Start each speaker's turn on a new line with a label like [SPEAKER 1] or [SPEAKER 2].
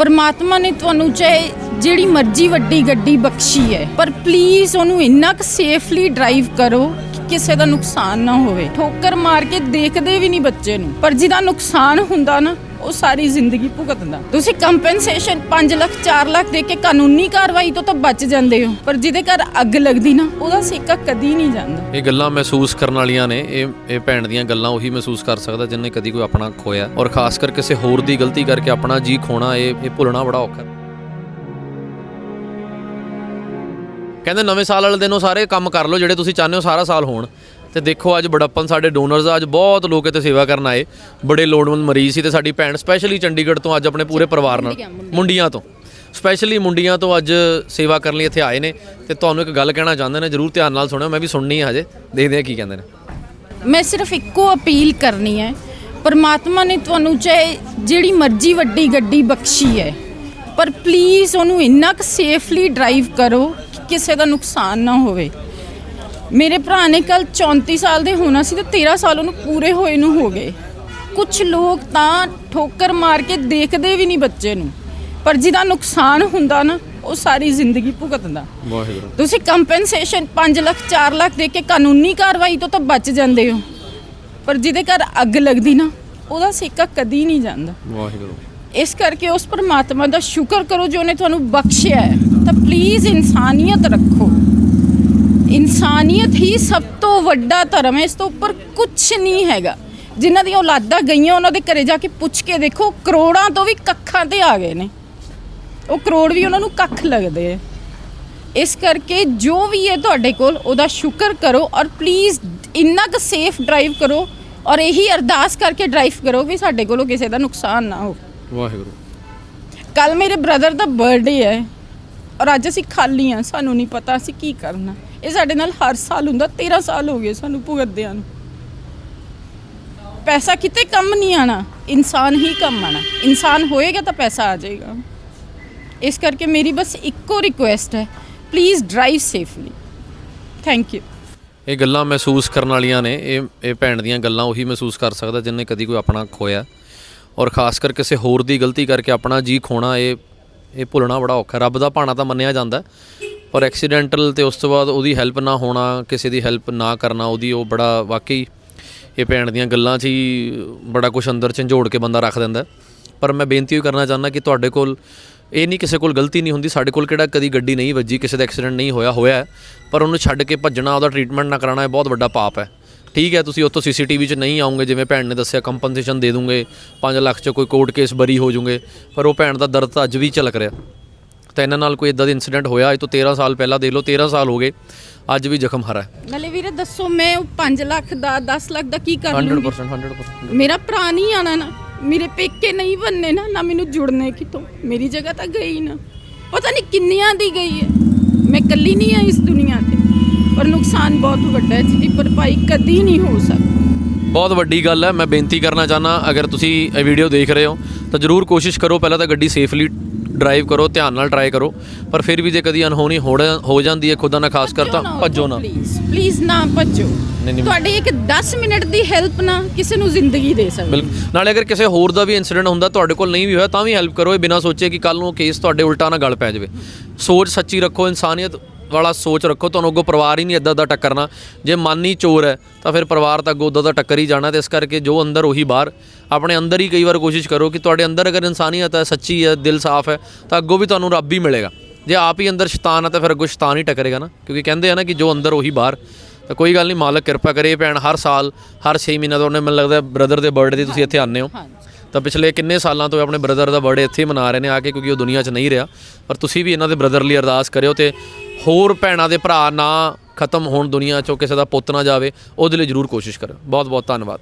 [SPEAKER 1] ਪਰਮਾਤਮਾ ਨੇ ਤੁਹਾਨੂੰ ਚਾਹੇ ਜਿਹੜੀ ਮਰਜ਼ੀ ਵੱਡੀ ਗੱਡੀ ਬਖਸ਼ੀ ਹੈ, ਪਰ ਪਲੀਜ਼ ਉਹਨੂੰ ਇੰਨਾ ਕੁ ਸੇਫਲੀ ਡਰਾਈਵ ਕਰੋ ਕਿ ਕਿਸੇ ਦਾ ਨੁਕਸਾਨ ਨਾ ਹੋਵੇ। ਠੋਕਰ ਮਾਰ ਕੇ ਦੇਖਦੇ ਵੀ ਨਹੀਂ ਬੱਚੇ ਨੂੰ। ਪਰ ਜਿਹਦਾ ਨੁਕਸਾਨ ਹੁੰਦਾ ਨਾ ਉਹ ਸਾਰੀ ਜ਼ਿੰਦਗੀ ਭੁਗਤਦਾ ਤੁਸੀਂ ਕੰਪਨਸੇਸ਼ਨ 5 ਲੱਖ 4 ਲੱਖ ਦੇ ਕੇ ਕਾਨੂੰਨੀ ਕਾਰਵਾਈ ਤੋਂ ਤਾਂ ਬਚ ਜਾਂਦੇ ਹੋ। ਪਰ ਜਿਹਦੇ ਘਰ ਅੱਗ ਲੱਗਦੀ ਨਾ, ਉਹਦਾ ਸੇਕਾ ਕਦੀ ਨਹੀਂ ਜਾਂਦਾ।
[SPEAKER 2] ਇਹ ਗੱਲਾਂ ਮਹਿਸੂਸ ਕਰਨ ਵਾਲੀਆਂ ਨੇ। ਇਹ ਇਹ ਭੈਣ ਦੀਆਂ ਗੱਲਾਂ ਉਹੀ ਮਹਿਸੂਸ ਕਰ ਸਕਦਾ ਜਿੰਨੇ ਕਦੀ ਕੋਈ ਆਪਣਾ ਖੋਇਆ। ਔਰ ਖਾਸ ਕਰ ਕਿਸੇ ਹੋਰ ਦੀ ਗਲਤੀ ਕਰਕੇ ਆਪਣਾ ਜੀ ਖੋਣਾ, ਇਹ ਇਹ ਭੁੱਲਣਾ ਬੜਾ ਔਖਾ। ਕਹਿੰਦੇ ਨਵੇਂ ਸਾਲ ਵਾਲੇ ਦਿਨ ਉਹ ਸਾਰੇ ਕੰਮ ਕਰ ਲਓ, ਜਿਹੜੇ ਤੁਸੀਂ ਚਾਹੁੰਦੇ ਹੋ ਸਾਰਾ ਸਾਲ ਹੋਣ। ਤੇ ਦੇਖੋ ਅੱਜ ਬੜੱਪਨ ਸਾਡੇ ਡੋਨਰਸ ਆ ਅੱਜ ਬਹੁਤ ਲੋਕ ਇੱਥੇ ਸੇਵਾ ਕਰਨ ਆਏ। ਬੜੇ ਲੋੜਵੰਦ ਮਰੀਜ਼ ਸੀ ਤੇ ਸਾਡੀ ਭੈਣ ਸਪੈਸ਼ਲੀ ਚੰਡੀਗੜ੍ਹ ਤੋਂ ਅੱਜ ਆਪਣੇ ਪੂਰੇ ਪਰਿਵਾਰ ਨਾਲ ਮੁੰਡੀਆਂ ਤੋਂ। ਸਪੈਸ਼ਲੀ ਮੁੰਡੀਆਂ ਤੋਂ ਅੱਜ ਸੇਵਾ ਕਰਨ ਲਈ ਇੱਥੇ ਆਏ ਨੇ ਤੇ ਤੁਹਾਨੂੰ ਇੱਕ ਗੱਲ ਕਹਿਣਾ ਚਾਹੁੰਦੇ ਨੇ ਜਰੂਰ ਧਿਆਨ ਨਾਲ ਸੁਣਿਓ ਮੈਂ ਵੀ ਸੁਣਨੀ ਆ ਹਜੇ ਦੇਖਦੇ ਆ ਕੀ ਕਹਿੰਦੇ ਨੇ।
[SPEAKER 1] ਮੈਂ ਸਿਰਫ ਇੱਕੋ ਅਪੀਲ ਕਰਨੀ ਹੈ ਪਰਮਾਤਮਾ ਨੇ ਤੁਹਾਨੂੰ ਚਾਹੇ ਜਿਹੜੀ ਮਰਜ਼ੀ ਵੱਡੀ ਗੱਡੀ ਬਖਸ਼ੀ ਹੈ ਪਰ ਪਲੀਜ਼ ਉਹਨੂੰ ਇੰਨਾ ਕੁ ਸੇਫਲੀ ਡਰਾਈਵ ਕਰੋ ਕਿ ਕਿਸੇ ਦਾ ਨੁਕਸਾਨ ਨਾ ਹੋਵੇ। ਮੇਰੇ ਭਰਾ ਨੇ ਕੱਲ 34 ਸਾਲ ਦੇ ਹੋਣਾ ਸੀ ਤੇ 13 ਸਾਲ ਉਹਨੂੰ ਪੂਰੇ ਹੋਏ ਨੂੰ ਹੋ ਗਏ। ਕੁਝ ਲੋਕ ਤਾਂ ਠੋਕਰ ਮਾਰ ਕੇ ਦੇਖਦੇ ਵੀ ਨਹੀਂ ਬੱਚੇ ਨੂੰ। ਪਰ ਜਿਹਦਾ ਨੁਕਸਾਨ ਹੁੰਦਾ ਨਾ ਉਹ ਸਾਰੀ ਜ਼ਿੰਦਗੀ ਭੁਗਤਦਾ।
[SPEAKER 2] ਵਾਹਿਗੁਰੂ।
[SPEAKER 1] ਤੁਸੀਂ ਕੰਪਨਸੇਸ਼ਨ 5 ਲੱਖ 4 ਲੱਖ ਦੇ ਕੇ ਕਾਨੂੰਨੀ ਕਾਰਵਾਈ ਤੋਂ ਤਾਂ ਬਚ ਜਾਂਦੇ ਹੋ। ਪਰ ਜਿਹਦੇ ਘਰ ਅੱਗ ਲੱਗਦੀ ਨਾ ਉਹਦਾ ਸੇਕਾ ਕਦੀ ਨਹੀਂ ਜਾਂਦਾ।
[SPEAKER 2] ਵਾਹਿਗੁਰੂ।
[SPEAKER 1] ਇਸ ਕਰਕੇ ਉਸ ਪਰਮਾਤਮਾ ਦਾ ਸ਼ੁਕਰ ਕਰੋ ਜੋ ਉਹਨੇ ਤੁਹਾਨੂੰ ਬਖਸ਼ਿਆ ਹੈ। ਤਾਂ ਪਲੀਜ਼ ਇਨਸਾਨੀਅਤ ਰੱਖੋ। ਇਨਸਾਨੀਅਤ ਹੀ ਸਭ ਤੋਂ ਵੱਡਾ ਧਰਮ ਹੈ ਇਸ ਤੋਂ ਉੱਪਰ ਕੁਝ ਨਹੀਂ ਹੈਗਾ। ਜਿਨ੍ਹਾਂ ਦੀਆਂ ਔਲਾਦਾਂ ਗਈਆਂ ਉਹਨਾਂ ਦੇ ਘਰੇ ਜਾ ਕੇ ਪੁੱਛ ਕੇ ਦੇਖੋ ਕਰੋੜਾਂ ਤੋਂ ਵੀ ਕੱਖਾਂ ਤੇ ਆ ਗਏ ਨੇ। ਉਹ ਕਰੋੜ ਵੀ ਉਹਨਾਂ ਨੂੰ ਕੱਖ ਲੱਗਦੇ ਆ। ਇਸ ਕਰਕੇ ਜੋ ਵੀ ਹੈ ਤੁਹਾਡੇ ਕੋਲ ਉਹਦਾ ਸ਼ੁਕਰ ਕਰੋ ਔਰ ਪਲੀਜ਼ ਇੰਨਾ ਕੁ ਸੇਫ ਡਰਾਈਵ ਕਰੋ ਔਰ ਇਹੀ ਅਰਦਾਸ ਕਰਕੇ ਡਰਾਈਵ ਕਰੋ ਵੀ ਸਾਡੇ ਕੋਲੋਂ ਕਿਸੇ ਦਾ ਨੁਕਸਾਨ ਨਾ ਹੋ
[SPEAKER 2] ਵਾਹਿਗੁਰੂ।
[SPEAKER 1] ਕੱਲ ਮੇਰੇ ਬ੍ਰਦਰ ਦਾ ਬਰਥਡੇ ਹੈ। ਔਰ ਅੱਜ ਅਸੀਂ ਖਾਲੀ ਆ ਸਾਨੂੰ ਨਹੀਂ ਪਤਾ ਅਸੀਂ ਕੀ ਕਰਨਾ। ਇਹ ਸਾਡੇ ਨਾਲ ਹਰ ਸਾਲ ਹੁੰਦਾ 13 ਸਾਲ ਹੋ ਗਏ ਸਾਨੂੰ ਭੁਗਤਦਿਆਂ ਨੂੰ। ਪੈਸਾ ਕਿਤੇ ਕੰਮ ਨਹੀਂ ਆਣਾ, ਇਨਸਾਨ ਹੀ ਕੰਮ ਆਣਾ। ਇਨਸਾਨ ਹੋਏਗਾ ਤਾਂ ਪੈਸਾ ਆ ਜਾਏਗਾ। ਇਸ ਕਰਕੇ ਮੇਰੀ ਬਸ ਇੱਕੋ ਰਿਕੁਐਸਟ ਹੈ please drive safely thank you
[SPEAKER 2] ਇਹ ਗੱਲਾਂ ਮਹਿਸੂਸ ਕਰਨ ਵਾਲੀਆਂ ਨੇ, ਇਹ ਇਹ ਭੈਣ ਦੀਆਂ ਗੱਲਾਂ ਉਹੀ ਮਹਿਸੂਸ ਕਰ ਸਕਦਾ, ਜਿੰਨੇ ਕਦੀ ਕੋਈ ਆਪਣਾ ਖੋਇਆ। ਔਰ ਖਾਸ ਕਰ ਕਿਸੇ ਹੋਰ ਦੀ ਗਲਤੀ ਕਰਕੇ ਆਪਣਾ ਜੀ ਖੋਣਾ, ਇਹ ਇਹ ਭੁੱਲਣਾ ਬੜਾ ਔਖਾ, ਰੱਬ ਦਾ ਭਾਣਾ ਤਾਂ ਮੰਨਿਆ ਜਾਂਦਾ। ਪਰ ਐਕਸੀਡੈਂਟਲ ਤੇ ਉਸ ਤੋਂ ਬਾਅਦ ਉਹਦੀ ਹੈਲਪ ਨਾ ਹੋਣਾ, ਕਿਸੇ ਦੀ ਹੈਲਪ ਨਾ ਕਰਨਾ, ਉਹਦੀ ਉਹ ਬੜਾ ਵਾਕਈ ਇਹ ਭੈਣ ਦੀਆਂ ਗੱਲਾਂ 'ਚ ਹੀ ਬੜਾ ਕੁਝ ਅੰਦਰ ਝੰਜੋੜ ਕੇ ਬੰਦਾ ਰੱਖ ਦਿੰਦਾ। ਪਰ ਮੈਂ ਬੇਨਤੀ ਵੀ ਕਰਨਾ ਚਾਹੁੰਦਾ ਕਿ ਤੁਹਾਡੇ ਕੋਲ ਇਹ ਨਹੀਂ ਕਿਸੇ ਕੋਲ ਗਲਤੀ ਨਹੀਂ ਹੁੰਦੀ, ਸਾਡੇ ਕੋਲ ਕਿਹੜਾ ਕਦੀ ਗੱਡੀ ਨਹੀਂ ਵੱਜੀ, ਕਿਸੇ ਦਾ ਐਕਸੀਡੈਂਟ ਨਹੀਂ ਹੋਇਆ ਹੋਇਆ ਪਰ ਉਹਨੂੰ ਛੱਡ ਕੇ ਭੱਜਣਾ, ਉਹਦਾ ਟ੍ਰੀਟਮੈਂਟ ਨਾ ਕਰਾਉਣਾ, ਇਹ ਬਹੁਤ ਵੱਡਾ ਪਾਪ ਹੈ। ਠੀਕ ਹੈ ਤੁਸੀਂ ਉੱਥੋਂ ਸੀਸੀਟੀਵੀ 'ਚ ਨਹੀਂ ਆਉਂਗੇ ਜਿਵੇਂ ਭੈਣ ਨੇ ਦੱਸਿਆ ਕੰਪਨਸੇਸ਼ਨ ਦੇ ਦੂੰਗੇ 5 ਲੱਖ 'ਚ ਕੋਈ ਕੋਰਟ ਕੇਸ ਬਰੀ ਹੋ ਜੂਗੇ ਪਰ ਉਹ ਭੈਣ ਦਾ ਦਰਦ ਤਾਂ ਅੱਜ ਵੀ ਝਲਕ ਰਿਹਾ। ਤਾਂ ਇਹਨਾਂ ਨਾਲ ਕੋਈ ਇਦਾਂ ਦਾ ਇਨਸੀਡੈਂਟ ਹੋਇਆ ਅੱਜ ਤੋਂ 13 ਸਾਲ ਪਹਿਲਾਂ ਦੇਖ ਲਓ 13 ਸਾਲ ਹੋ ਗਏ ਅੱਜ ਵੀ ਜ਼ਖਮ ਹਰਾ ਹੈ।
[SPEAKER 1] ਨਾਲੇ ਵੀਰੇ ਦੱਸੋ ਮੈਂ ਉਹ 5 ਲੱਖ ਦਾ 10 ਲੱਖ ਦਾ ਕੀ ਕਰ ਲੂੰਗੀ
[SPEAKER 2] 100% 100%
[SPEAKER 1] ਮੇਰਾ ਭਰਾ ਨਹੀਂ ਆਣਾ ਨਾ ਮੇਰੇ ਪੇਕੇ ਨਹੀਂ ਬੰਨੇ ਨਾ ਨਾ ਮੈਨੂੰ ਜੁੜਨੇ ਕਿਤੋਂ। ਮੇਰੀ ਜਗ੍ਹਾ ਤਾਂ ਗਈ ਨਾ। ਪਤਾ ਨਹੀਂ ਕਿੰਨੀਆਂ ਦੀ ਗਈ ਹੈ। ਮੈਂ ਇਕੱਲੀ ਨਹੀਂ ਨੁਕਸਾਨ ਬਹੁਤ ਵੱਡਾ ਹੈ ਜਿਹਦੀ ਭਰਪਾਈ ਕਦੀ ਨਹੀਂ ਹੋ ਸਕਦੀ।
[SPEAKER 2] ਬਹੁਤ ਵੱਡੀ ਗੱਲ ਹੈ ਮੈਂ ਬੇਨਤੀ ਕਰਨਾ ਚਾਹਨਾ ਅਗਰ ਤੁਸੀਂ ਇਹ ਵੀਡੀਓ ਦੇਖ ਰਹੇ ਹੋ ਤਾਂ ਜਰੂਰ ਕੋਸ਼ਿਸ਼ ਕਰੋ ਪਹਿਲਾਂ ਤਾਂ ਗੱਡੀ ਸੇਫਲੀ ਡਰਾਈਵ ਕਰੋ ਧਿਆਨ ਨਾਲ ਟਰਾਈ ਕਰੋ ਪਰ ਫਿਰ ਵੀ ਜੇ ਕਦੀ ਅਨਹੋਣੀ ਹੋ ਜਾਂਦੀ ਹੈ ਖੁਦਾ ਨਾ ਖਾਸ ਕਰ ਤਾਂ ਭੱਜੋ ਨਾ
[SPEAKER 1] ਪਲੀਜ਼ ਪਲੀਜ਼ ਨਾ ਭੱਜੋ।
[SPEAKER 2] ਨਹੀਂ।
[SPEAKER 1] ਤੁਹਾਡੀ ਇੱਕ 10 ਮਿੰਟ ਦੀ ਹੈਲਪ ਨਾ ਕਿਸੇ ਨੂੰ ਜ਼ਿੰਦਗੀ ਦੇ ਸਕਦੀ।
[SPEAKER 2] ਬਿਲਕੁਲ। ਨਾਲੇ ਅਗਰ ਕਿਸੇ ਹੋਰ ਦਾ ਵੀ ਇਨਸੀਡੈਂਟ ਹੁੰਦਾ ਤੁਹਾਡੇ ਕੋਲ ਨਹੀਂ ਵੀ ਹੋਇਆ ਤਾਂ ਵੀ ਹੈਲਪ ਕਰੋ ਇਹ ਬਿਨਾਂ ਸੋਚੇ ਕਿ ਕੱਲ ਨੂੰ ਕੇਸ ਤੁਹਾਡੇ ਉਲਟਾ ਨਾ ਗਲ ਪੈ ਜਾਵੇ। ਸੋਚ ਸੱਚੀ ਰੱਖੋ ਇਨਸਾਨੀਅਤ ਵਾਲਾ ਸੋਚ ਰੱਖੋ ਤੁਹਾਨੂੰ ਅੱਗੋਂ ਪਰਿਵਾਰ ਹੀ ਨਹੀਂ ਇਦਾਂ ਦਾ ਟੱਕਰਨਾ। ਜੇ ਮਨ ਹੀ ਚੋਰ ਹੈ ਤਾਂ ਫਿਰ ਪਰਿਵਾਰ ਤਾਂ ਅੱਗੋਂ ਉਦਾਂ ਦਾ ਟੱਕਰ ਹੀ ਜਾਣਾ ਤੇ ਇਸ ਕਰਕੇ ਜੋ ਅੰਦਰ ਉਹੀ ਬਾਹਰ। ਆਪਣੇ ਅੰਦਰ ਹੀ ਕਈ ਵਾਰ ਕੋਸ਼ਿਸ਼ ਕਰੋ ਕਿ ਤੁਹਾਡੇ ਅੰਦਰ ਅਗਰ ਇਨਸਾਨੀਅਤ ਹੈ ਸੱਚੀ ਹੈ ਦਿਲ ਸਾਫ਼ ਹੈ ਤਾਂ ਅੱਗੋਂ ਵੀ ਤੁਹਾਨੂੰ ਰੱਬ ਹੀ ਮਿਲੇਗਾ। ਜੇ ਆਪ ਹੀ ਅੰਦਰ ਸ਼ੈਤਾਨ ਹੈ ਤਾਂ ਫਿਰ ਅੱਗੋਂ ਸ਼ੈਤਾਨ ਹੀ ਟੱਕਰੇਗਾ ਨਾ ਕਿਉਂਕਿ ਕਹਿੰਦੇ ਆ ਨਾ ਕਿ ਜੋ ਅੰਦਰ ਉਹੀ ਬਾਹਰ। ਤਾਂ ਕੋਈ ਗੱਲ ਨਹੀਂ ਮਾਲਕ ਕਿਰਪਾ ਕਰੇ ਭੈਣ ਹਰ ਸਾਲ ਹਰ 6 ਮਹੀਨੇ ਤੋਂ ਉਹਨੇ ਮੈਨੂੰ ਲੱਗਦਾ ਬ੍ਰਦਰ ਦੇ ਬਰਥਡੇ ਤੇ ਤੁਸੀਂ ਇੱਥੇ ਆਉਂਦੇ ਹੋ। ਤਾਂ ਪਿਛਲੇ ਕਿੰਨੇ ਸਾਲਾਂ ਤੋਂ ਆਪਣੇ ਬ੍ਰਦਰ ਦਾ ਬਰਥਡੇ ਇੱਥੇ ਮਨਾ ਰਹੇ ਨੇ ਆ ਕੇ ਕਿਉਂਕਿ ਉਹ ਦੁਨੀਆ 'ਚ ਨਹੀਂ ਰਿਹਾ। ਪਰ ਤੁਸੀਂ ਵੀ ਇਹਨਾਂ ਦੇ ਬ੍ਰਦਰ ਲਈ ਅਰਦਾਸ ਕਰਿਓ ਤੇ ਹੋਰ ਭੈਣਾਂ ਦੇ ਭਰਾ ਨਾ ਖਤਮ ਹੋਣ ਦੁਨੀਆ 'ਚੋਂ ਕਿਸੇ ਦਾ ਪੁੱਤ ਨਾ ਜਾਵੇ, ਉਹਦੇ ਲਈ ਜ਼ਰੂਰ ਕੋਸ਼ਿਸ਼ ਕਰਨ ਬਹੁਤ ਬਹੁਤ ਧੰਨਵਾਦ।